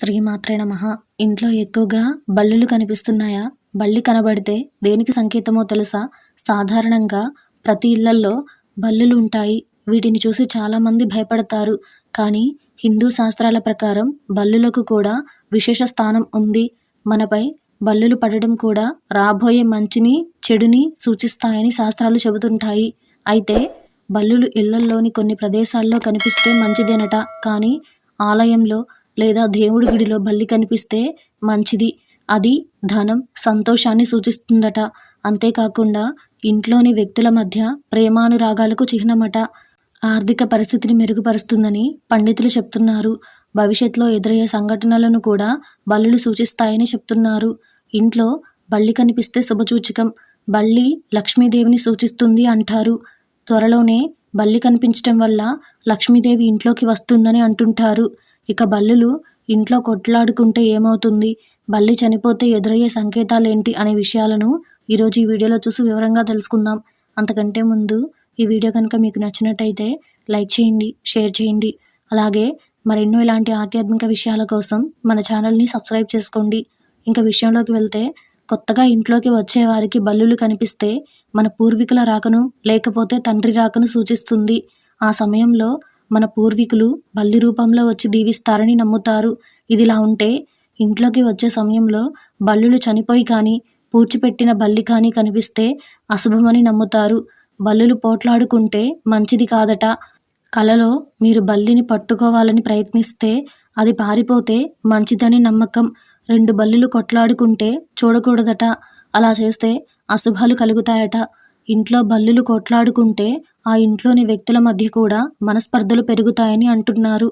శ్రీమాత్రే నమ. ఇంట్లో ఎక్కువగా బల్లులు కనిపిస్తున్నాయా? బల్లి కనబడితే దేనికి సంకేతమో తెలుసా? సాధారణంగా ప్రతి ఇళ్ళల్లో బల్లులు ఉంటాయి. వీటిని చూసి చాలామంది భయపడతారు. కానీ హిందూ శాస్త్రాల ప్రకారం బల్లులకు కూడా విశేష స్థానం ఉంది. మనపై బల్లులు పడడం కూడా రాబోయే మంచిని చెడుని సూచిస్తాయని శాస్త్రాలు చెబుతుంటాయి. అయితే బల్లులు ఇళ్ళల్లోని కొన్ని ప్రదేశాల్లో కనిపిస్తే మంచిదేనట. కానీ ఆలయంలో లేదా దేవుడి గుడిలో బల్లి కనిపిస్తే మంచిది. అది ధనం సంతోషాన్ని సూచిస్తుందట. అంతేకాకుండా ఇంట్లోని వ్యక్తుల మధ్య ప్రేమానురాగాలకు చిహ్నమట. ఆర్థిక పరిస్థితిని మెరుగుపరుస్తుందని పండితులు చెప్తున్నారు. భవిష్యత్తులో ఎదురయ్యే సంఘటనలను కూడా బల్లులు సూచిస్తాయని చెప్తున్నారు. ఇంట్లో బల్లి కనిపిస్తే శుభసూచకం. బల్లి లక్ష్మీదేవిని సూచిస్తుంది అంటారు. త్వరలోనే బల్లి కనిపించటం వల్ల లక్ష్మీదేవి ఇంట్లోకి వస్తుందని అంటుంటారు. ఇక బల్లులు ఇంట్లో కొట్లాడుకుంటే ఏమవుతుంది? బల్లి చనిపోతే ఎదురయ్యే సంకేతాలేంటి అనే విషయాలను ఈరోజు ఈ వీడియోలో చూసి వివరంగా తెలుసుకుందాం. అంతకంటే ముందు ఈ వీడియో కనుక మీకు నచ్చినట్టయితే లైక్ చేయండి షేర్ చేయండి. అలాగే మరెన్నో ఇలాంటి ఆధ్యాత్మిక విషయాల కోసం మన ఛానల్ని సబ్స్క్రైబ్ చేసుకోండి. ఇంకా విషయంలోకి వెళ్తే కొత్తగా ఇంట్లోకి వచ్చే వారికి బల్లులు కనిపిస్తే మన పూర్వీకుల రాకను లేకపోతే తండ్రి రాకను సూచిస్తుంది. ఆ సమయంలో మన పూర్వీకులు బల్లి రూపంలో వచ్చి దీవిస్తారని నమ్ముతారు. ఇదిలా ఉంటే ఇంట్లోకి వచ్చే సమయంలో బల్లులు చనిపోయి కానీ పూడ్చిపెట్టిన బల్లి కానీ కనిపిస్తే అశుభమని నమ్ముతారు. బల్లులు పోట్లాడుకుంటే మంచిది కాదట. కలలో మీరు బల్లిని పట్టుకోవాలని ప్రయత్నిస్తే అది పారిపోతే మంచిదని నమ్మకం. రెండు బల్లులు కొట్లాడుకుంటే చూడకూడదట. అలా చేస్తే అశుభాలు కలుగుతాయట. ఇంట్లో బల్లులు కొట్లాడుకుంటే ఆ ఇంట్లోని వ్యక్తుల మధ్య కూడా మనస్పర్ధలు పెరుగుతాయని అంటున్నారు.